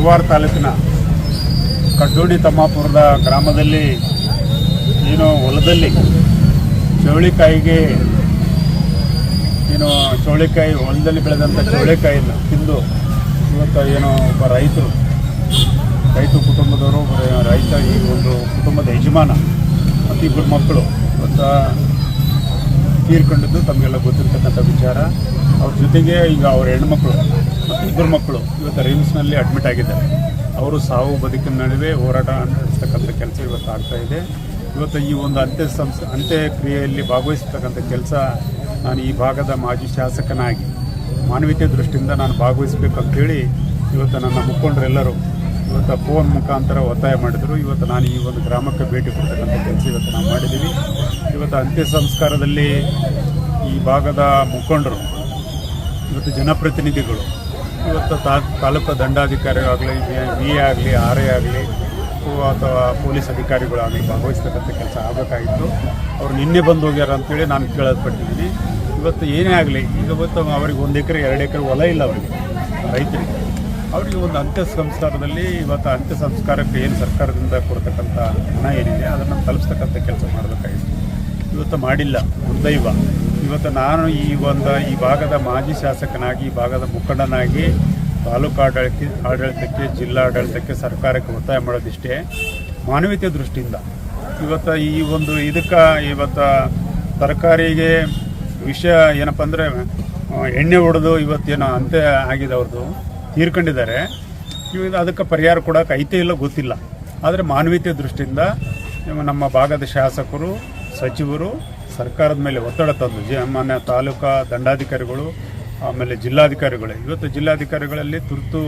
ಶಿರವಾರ ತಾಲೂಕಿನ ಕಡ್ಡೋಡಿ ತಮ್ಮಾಪುರದ ಗ್ರಾಮದಲ್ಲಿ ಏನು ಹೊಲದಲ್ಲಿ ಚೌಳಿಕಾಯಿಗೆ ಏನು ಚೌಳಿಕಾಯಿ ಹೊಲದಲ್ಲಿ ಬೆಳೆದಂಥ ಚೌಳಿಕಾಯಿನ ತಿಂದು ಇವತ್ತು ಏನೋ ಒಬ್ಬ ರೈತರು, ರೈತ ಕುಟುಂಬದವರು ರೈತ ಈ ಒಂದು ಕುಟುಂಬದ ಯಜಮಾನ, ಮತ್ತು ಇಬ್ಬರು ಮಕ್ಕಳು ಇವತ್ತು ತೀರ್ಕೊಂಡಿದ್ದು ತಮಗೆಲ್ಲ ಗೊತ್ತಿರ್ತಕ್ಕಂಥ ವಿಚಾರ. ಅವ್ರ ಜೊತೆಗೆ ಈಗ ಅವ್ರ ಹೆಣ್ಮಕ್ಳು ಇಬ್ಬರು ಮಕ್ಕಳು ಇವತ್ತು ರಿಮ್ಸ್ನಲ್ಲಿ ಅಡ್ಮಿಟ್ ಆಗಿದ್ದಾರೆ. ಅವರು ಸಾವು ಬದುಕಿನ ನಡುವೆ ಹೋರಾಟ ನಡೆಸ್ತಕ್ಕಂಥ ಕೆಲಸ ಇವತ್ತು ಆಗ್ತಾ ಇದೆ. ಇವತ್ತು ಈ ಒಂದು ಅಂತ್ಯ ಸಂಸ್ ಅಂತ್ಯಕ್ರಿಯೆಯಲ್ಲಿ ಭಾಗವಹಿಸ್ತಕ್ಕಂಥ ಕೆಲಸ ನಾನು ಈ ಭಾಗದ ಮಾಜಿ ಶಾಸಕನಾಗಿ ಮಾನವೀಯತೆ ದೃಷ್ಟಿಯಿಂದ ನಾನು ಭಾಗವಹಿಸಬೇಕಂತೇಳಿ ಇವತ್ತು ನನ್ನ ಮುಖಂಡರೆಲ್ಲರೂ ಇವತ್ತು ಫೋನ್ ಮುಖಾಂತರ ಒತ್ತಾಯ ಮಾಡಿದರು. ಇವತ್ತು ನಾನು ಈ ಒಂದು ಗ್ರಾಮಕ್ಕೆ ಭೇಟಿ ಕೊಡ್ತಕ್ಕಂಥ ಕೆಲಸ ಇವತ್ತು ನಾವು ಮಾಡಿದ್ದೀವಿ. ಇವತ್ತು ಅಂತ್ಯ ಸಂಸ್ಕಾರದಲ್ಲಿ ಈ ಭಾಗದ ಮುಖಂಡರು, ಇವತ್ತು ಜನಪ್ರತಿನಿಧಿಗಳು ಇವತ್ತು ತಾ, ತಾಲೂಕು ದಂಡಾಧಿಕಾರಿಗಳಾಗಲಿ, ವಿ ಎ ಆಗಲಿ, ಆರ್ ಎ ಆಗಲಿ ಅಥವಾ ಪೊಲೀಸ್ ಅಧಿಕಾರಿಗಳಾಗಲಿ ಭಾಗವಹಿಸ್ತಕ್ಕಂಥ ಕೆಲಸ ಆಗಬೇಕಾಗಿತ್ತು. ಅವ್ರು ನಿನ್ನೆ ಬಂದು ಹೋಗ್ಯಾರ ಅಂತೇಳಿ ನಾನು ಕೇಳಲ್ಪಟ್ಟಿದ್ದೀನಿ. ಇವತ್ತು ಏನೇ ಆಗಲಿ, ಈಗ ಇವತ್ತು ಅವ್ರಿಗೆ ಒಂದು ಎಕರೆ, ಎರಡು ಎಕರೆ ಹೊಲ ಇಲ್ಲ ಅವರಿಗೆ, ರೈತರಿಗೆ. ಅವರಿಗೆ ಒಂದು ಅಂತ್ಯ ಸಂಸ್ಕಾರದಲ್ಲಿ ಇವತ್ತು ಅಂತ್ಯ ಸಂಸ್ಕಾರಕ್ಕೆ ಏನು ಸರ್ಕಾರದಿಂದ ಕೊಡ್ತಕ್ಕಂಥ ಹಣ ಏನಿದೆ, ಅದನ್ನು ತಲುಪಿಸ್ತಕ್ಕಂಥ ಕೆಲಸ ಮಾಡಬೇಕಾಗಿತ್ತು. ಇವತ್ತು ಮಾಡಿಲ್ಲ, ದುರ್ದೈವ. ಇವತ್ತು ನಾನು ಈ ಒಂದು ಈ ಭಾಗದ ಮಾಜಿ ಶಾಸಕನಾಗಿ, ಈ ಭಾಗದ ಮುಖಂಡನಾಗಿ ತಾಲೂಕು ಆಡಳಿತ, ಆಡಳಿತಕ್ಕೆ ಜಿಲ್ಲಾಡಳಿತಕ್ಕೆ ಸರ್ಕಾರಕ್ಕೆ ಒತ್ತಾಯ ಮಾಡೋದಿಷ್ಟೇ ಮಾನವೀಯತೆ ದೃಷ್ಟಿಯಿಂದ. ಇವತ್ತು ಈ ಒಂದು ಇದಕ್ಕೆ ಇವತ್ತು ತರಕಾರಿಗೆ ವಿಷಯ ಏನಪ್ಪ ಅಂದರೆ ಎಣ್ಣೆ ಹೊಡೆದು ಇವತ್ತೇನೋ ಅಂತ್ಯ ಆಗಿದೆ ಅವ್ರದ್ದು, ತೀರ್ಕೊಂಡಿದ್ದಾರೆ. ಇವಾಗ ಅದಕ್ಕೆ ಪರಿಹಾರ ಕೊಡೋಕೆ ಐತೆ ಇಲ್ಲ ಗೊತ್ತಿಲ್ಲ. ಆದರೆ ಮಾನವೀಯತೆ ದೃಷ್ಟಿಯಿಂದ ನಮ್ಮ ಭಾಗದ ಶಾಸಕರು, ಸಚಿವರು ಸರ್ಕಾರದ ಮೇಲೆ ಒತ್ತಡ ತಂದು ಜಿ ಮಾನ್ಯ ತಾಲೂಕಾ ದಂಡಾಧಿಕಾರಿಗಳು, ಆಮೇಲೆ ಜಿಲ್ಲಾಧಿಕಾರಿಗಳು. ಇವತ್ತು ಜಿಲ್ಲಾಧಿಕಾರಿಗಳಲ್ಲಿ ತುರ್ತು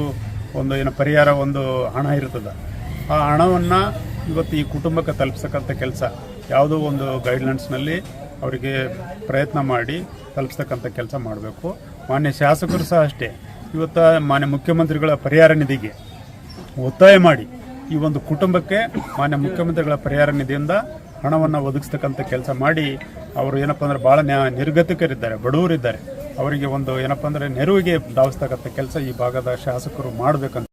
ಒಂದು ಏನು ಪರಿಹಾರ, ಒಂದು ಹಣ ಇರ್ತದೆ. ಆ ಹಣವನ್ನು ಇವತ್ತು ಈ ಕುಟುಂಬಕ್ಕೆ ತಲುಪಿಸ್ತಕ್ಕಂಥ ಕೆಲಸ. ಯಾವುದೋ ಒಂದು ಗೈಡ್ಲೈನ್ಸ್ನಲ್ಲಿ ಅವರಿಗೆ ಪ್ರಯತ್ನ ಮಾಡಿ ತಲುಪಿಸ್ತಕ್ಕಂಥ ಕೆಲಸ ಮಾಡಬೇಕು. ಮಾನ್ಯ ಶಾಸಕರು ಸಹ ಅಷ್ಟೇ. ಇವತ್ತು ಮಾನ್ಯ ಮುಖ್ಯಮಂತ್ರಿಗಳ ಪರಿಹಾರ ನಿಧಿಗೆ ಒತ್ತಾಯ ಮಾಡಿ ಈ ಒಂದು ಕುಟುಂಬಕ್ಕೆ ಮಾನ್ಯ ಮುಖ್ಯಮಂತ್ರಿಗಳ ಪರಿಹಾರ ನಿಧಿಯಿಂದ ಹಣವನ್ನು ಒದಗಿಸ್ತಕ್ಕಂಥ ಕೆಲಸ ಮಾಡಿ ಅವರು ಏನಪ್ಪ ಅಂದ್ರೆ ಭಾಳ ನಿರ್ಗತಿಕರಿದ್ದಾರೆ, ಬಡವರಿದ್ದಾರೆ. ಅವರಿಗೆ ಒಂದು ಏನಪ್ಪ ಅಂದ್ರೆ ನೆರವಿಗೆ ಧಾವಿಸ್ತಕ್ಕಂಥ ಕೆಲಸ ಈ ಭಾಗದ ಶಾಸಕರು ಮಾಡಬೇಕಂತ